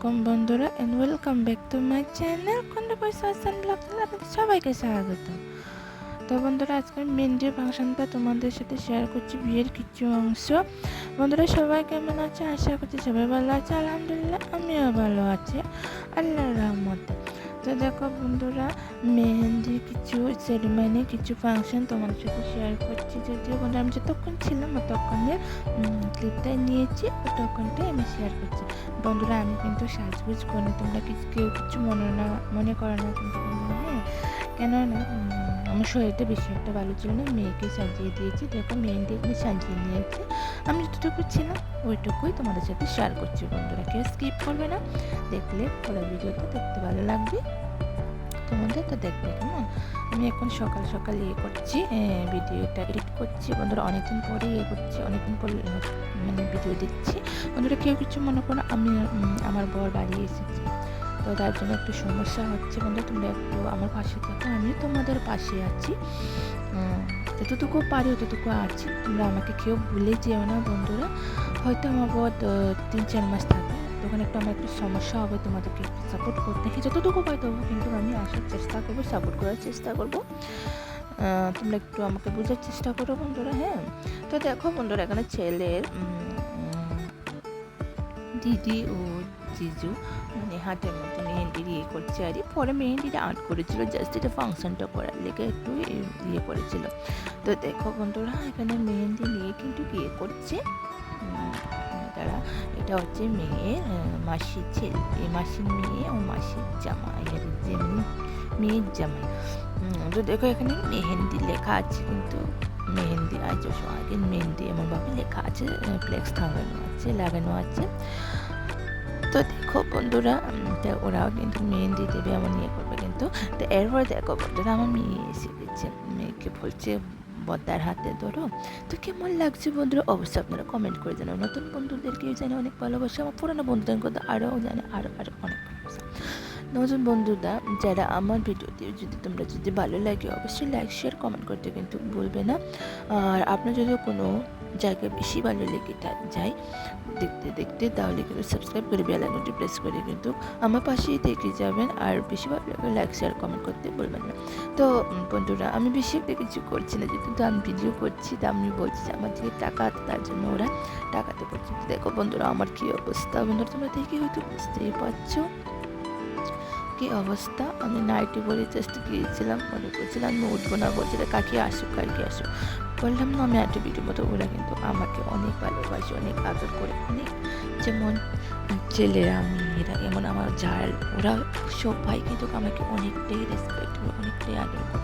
আলাইকুম বন্ধুরা and welcome back to my channel কন্ডে পয়সা আসান ব্লগ আপনাদের সবাইকে স্বাগত। তো বন্ধুরা আজকে মেহেন্দির ফাংশনটা তোমাদের সাথে শেয়ার করছি, বিয়ের কিছু অংশ। বন্ধুরা, সবাই কেমন আছে? আশা করছি সবাই ভালো আছে। আলহামদুলিল্লাহ, আমিও ভালো আছি। আল্লাহ রহমতে। তো দেখো বন্ধুরা মেহেন্দি কিছু সেরিমানি কিছু ফাংশন তোমার সাথে শেয়ার করছি। যদিও বন্ধু আমি যতক্ষণ ছিলাম ততক্ষণের ক্লিপটাই নিয়েছি তখনটাই আমি শেয়ার করছি। বন্ধুরা আমি কিন্তু সাজগুজ করি তোমরা কিছু কেউ কিছু মনে না মনে করো না কিন্তু হ্যাঁ? কেন না উম, আমার শরীরটা বেশি একটা ভালো ছিল না মেয়েকে সাজিয়ে দিয়েছি। দেখো মেহেন্দি সাজিয়ে নিয়েছি। আমি যতটুকু ছিলাম, ওইটুকুই তোমাদের সাথে শেয়ার করছি বন্ধুরা। কেউ স্কিপ করবে না। দেখলে পুরো ভিডিওটা দেখতে ভালো লাগবে। তোমাদের তো দেখবে, কেমন? আমি এখন সকাল সকাল ইয়ে করছি ভিডিওটা এডিট করছি। বন্ধুরা, অনেকদিন পরে ইয়ে করছি, অনেকদিন পরে মানে ভিডিও দিচ্ছি। বন্ধুরা, কেউ কিছু মনে করো আমি আমার বর বাড়ি এসেছি। তো তার জন্য একটু সমস্যা হচ্ছে। বন্ধু তোমরা একটু আমার পাশে থাকো, আমিও তোমাদের পাশে আছি। যতটুকু পারি ততটুকু আছি। তোমরা আমাকে কেউ ভুলে যেও না বন্ধুরা। হয়তো আমার আহ, তিন চার মাস থাকবে। তখন একটু আমার একটু সমস্যা হবে তোমাদেরকে একটু সাপোর্ট করতে। কি যতটুকু পাই তবু কিন্তু আমি আসার চেষ্টা করব সাপোর্ট করার চেষ্টা করব। তোমরা একটু আমাকে বোঝার চেষ্টা করো বন্ধুরা হ্যাঁ? তো দেখো বন্ধুরা এখানে ছেলের দিদি ও জিজু মানে হাতের মধ্যে মেহেন্দির ইয়ে করছে আর পরে মেহেন্দিটা আর্ট করেছিল জাস্ট এটা ফাংশনটা করার লেগে একটু ইয়ে করেছিল। তো দেখো বন্ধুরা, এখানে মেহেন্দি নিয়ে কিন্তু ইয়ে করছে। তারা, এটা হচ্ছে মেয়ে মাসির ছেলে এই মাসির মেয়ে ও মাসির জামা আর যেমনি মেয়ের জামাই। তো দেখো এখানে মেহেন্দি লেখা আছে কিন্তু, মেহেন্দি, আজ আগে মেহেন্দি এমনভাবে লেখা আছে ফ্লেক্স টাঙানো আছে, লাগানো আছে। তো দেখো বন্ধুরা ওরাও কিন্তু মেহেন্দি দেবে, আমার নিয়ে করবে কিন্তু। তো এরপর দেখো বন্ধুরা, আমার মেয়ে এসে গেছে মেয়েকে বলছে, বদ্দার হাতে ধরো। তো কেমন লাগছে বন্ধুরা? অবশ্যই আপনারা কমেন্ট করে জানাও। নতুন বন্ধুদেরকেও জানে অনেক ভালোবাসা, আমার পুরোনো বন্ধুদের কথা আরও জানে আরও আরও অনেক ভালোবাসা। নতুন বন্ধুরা, যারা আমার ভিডিওতে যদি তোমরা যদি ভালো লাগে, অবশ্যই লাইক শেয়ার কমেন্ট করতে কিন্তু ভুলবে না। আর আপনার যদি কোনো জায়গায় বেশি ভালো লেগে যায় দেখতে দেখতে, তাহলে কিন্তু সাবস্ক্রাইব করে বেল আইকনটি প্রেস করে কিন্তু আমার পাশেই থেকে যাবেন আর বেশি ভালো লাগলে লাইক শেয়ার কমেন্ট করতে বলবেন না। তো বন্ধুরা, আমি বেশি একটা কিছু করছি না, যেহেতু আমি ভিডিও করছি, তা আমি বলছি যে আমার দিকে টাকা আছে তার জন্য ওরা টাকাতে করছে দেখো বন্ধুরা, আমার কী অবস্থা? বন্ধুরা, তোমরা দেখে হয়তো বুঝতেই পারছ কি অবস্থা। আমি নাইটি বলে জাস্ট গিয়েছিলাম, মনে করছিলাম আমি উঠবো না বলছিল কাকি আসুক কাকি আসুক। বললাম না, আমি একটা ভিডিও মতো ওরা কিন্তু আমাকে অনেক ভালোবাসে, অনেক আদর করে, অনেক যেমন ছেলেরা, মেয়েরা, এমন আমার যার, ওরা সব সবাই কিন্তু আমাকে অনেকটাই রেসপেক্ট করে, অনেকটাই আদর করে।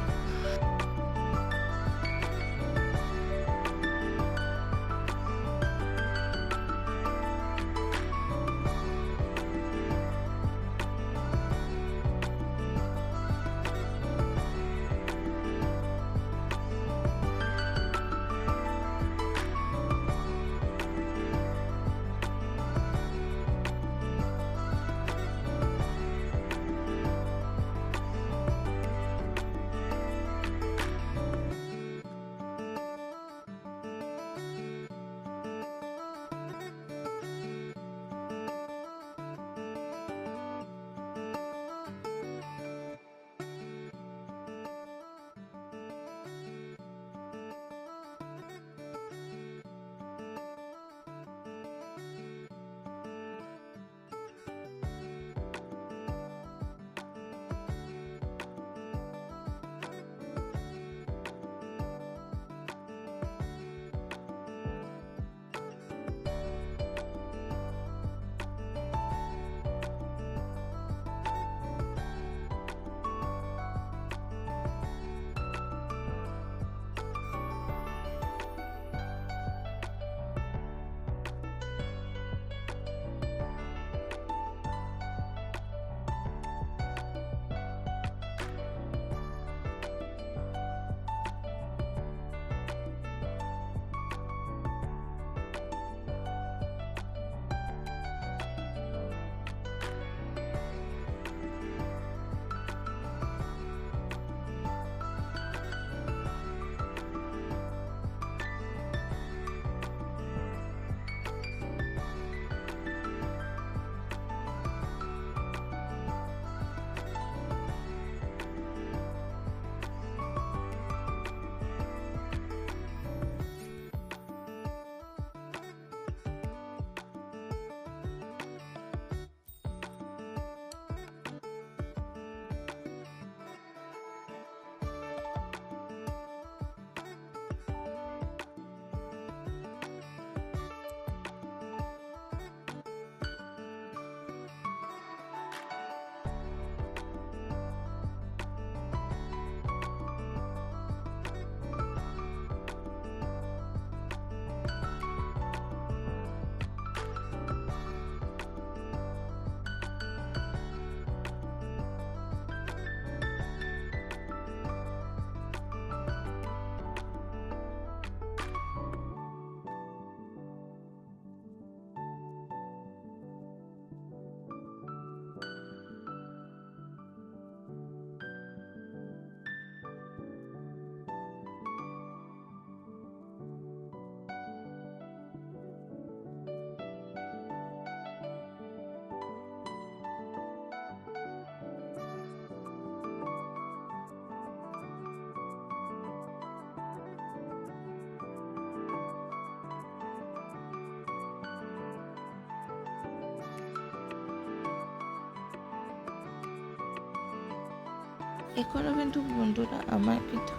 এখনও কিন্তু বন্ধুরা আমার কিন্তু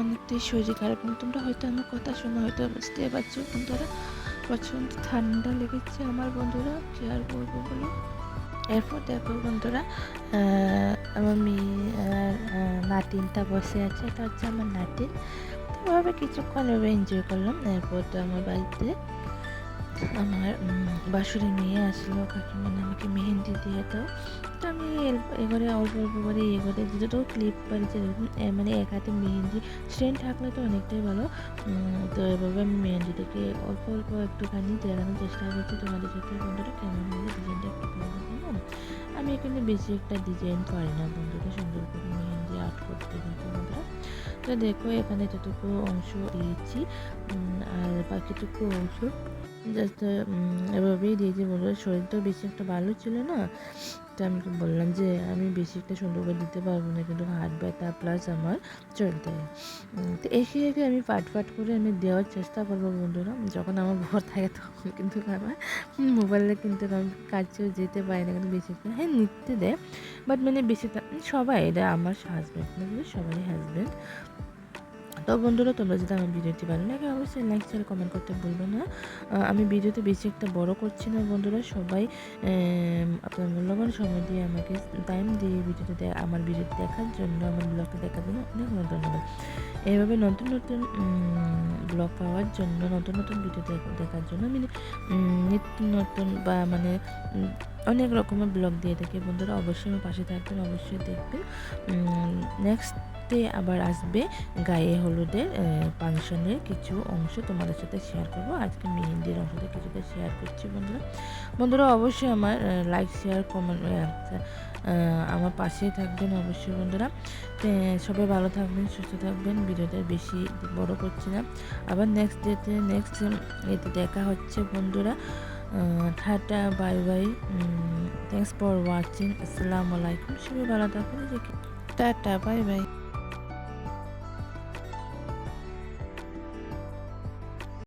অনেকটাই শরীর খারাপ। তোমরা হয়তো আমার কথা শুনে, হয়তো বুঝতে পারছ বন্ধুরা। প্রচণ্ড ঠান্ডা লেগেছে আমার বন্ধুরা, কি আর বলব বলো? এরপর দেখো বন্ধুরা আমার মেয়ে নাতিনটা বসে আছে, এটা হচ্ছে আমার নাতিন। তো এভাবে কিছুক্ষণ এনজয় করলাম, এরপর তো আমার বাড়িতে আমার উম, বাসুরের মেয়ে আসলো কাকিমানে আমাকে মেহেন্দি দিয়ে দাও তো আমি এবারে অল্প অল্প করে ইয়ে করে যতটুকু ক্লিপ পারি মানে এক হাতে মেহেন্দি। স্ট্রেন থাকলে তো অনেকটাই ভালো। তো এভাবে আমি মেহেন্দিটাকে অল্প অল্প একটুখানি দেখানোর চেষ্টা করছি। তোমাদের সাথে বন্ধুরা কেমন হলে ডিজাইনটা একটু বলব কেমন? আমি এখানে বেশি একটা ডিজাইন করি না বন্ধুরা সুন্দর করে মেহেন্দি আর্ট করতে কিন্তু বন্ধুরা। তো দেখো এখানে যতটুকু অংশ দিয়েছি। আর বাকিটুকু অংশ জাস্ট এভাবেই দিয়েছি বন্ধুরা শরীরটা বেশি একটা ভালো ছিল না? তো আমি বললাম যে, আমি বেশি একটা সুন্দর করে দিতে পারব না, কিন্তু হাত ব্যথা প্লাস আমার চলতে তো একে একে আমি পাট পাট করে আমি দেওয়ার চেষ্টা করব বন্ধুরা। যখন আমার ঘর থাকে তখন কিন্তু আমার মোবাইলে কিন্তু আমি কাছেও যেতে পারি না, কিন্তু বেশি একটা হ্যাঁ নিতে দেয় বাট মানে বেশিটা সবাই, এটা আমার হাজব্যান্ড না সবাই হাজব্যান্ড তো বন্ধুরা, তোমরা যদি আমার ভিডিওটি ভালো লাগে, অবশ্যই লাইক শেয়ার কমেন্ট করতে ভুলবে না। আমি ভিডিওতে বেশি একটা বড় করছি না বন্ধুরা, সবাই আপনার মূল্যবান সময় দিয়ে আমাকে টাইম দিয়ে ভিডিওটা দে- আমার ভিডিওটি দেখার জন্য, আমার ব্লগটা দেখার জন্য অনেক অনেক ধন্যবাদ। এইভাবে নতুন নতুন ব্লগ পাওয়ার জন্য, নতুন নতুন ভিডিও দেখার জন্য আমি নিত্য নতুন বা মানে অনেক রকমের ব্লগ দিয়ে থাকি। বন্ধুরা, অবশ্যই আমার পাশে থাকবেন, অবশ্যই দেখবেন। নেক্সট ডে আবার আসবে গায়ে হলুদের ফাংশনের কিছু অংশ তোমাদের সাথে শেয়ার করব। আজকে মেহেন্দির অংশটা কিছুটা শেয়ার করছি বন্ধুরা। বন্ধুরা অবশ্যই আমার লাইক শেয়ার কমেন্ট আমার পাশেই থাকবেন অবশ্যই বন্ধুরা। সবাই ভালো থাকবেন, সুস্থ থাকবেন, ভিডিওটা বেশি বড় করছি না। আবার নেক্সট ডেতে নেক্সট এতে দেখা হচ্ছে বন্ধুরা। Tata bye bye thanks for watching আসসালামু আলাইকুম, সবাই ভালো থাকবেন টাটা বাই বাই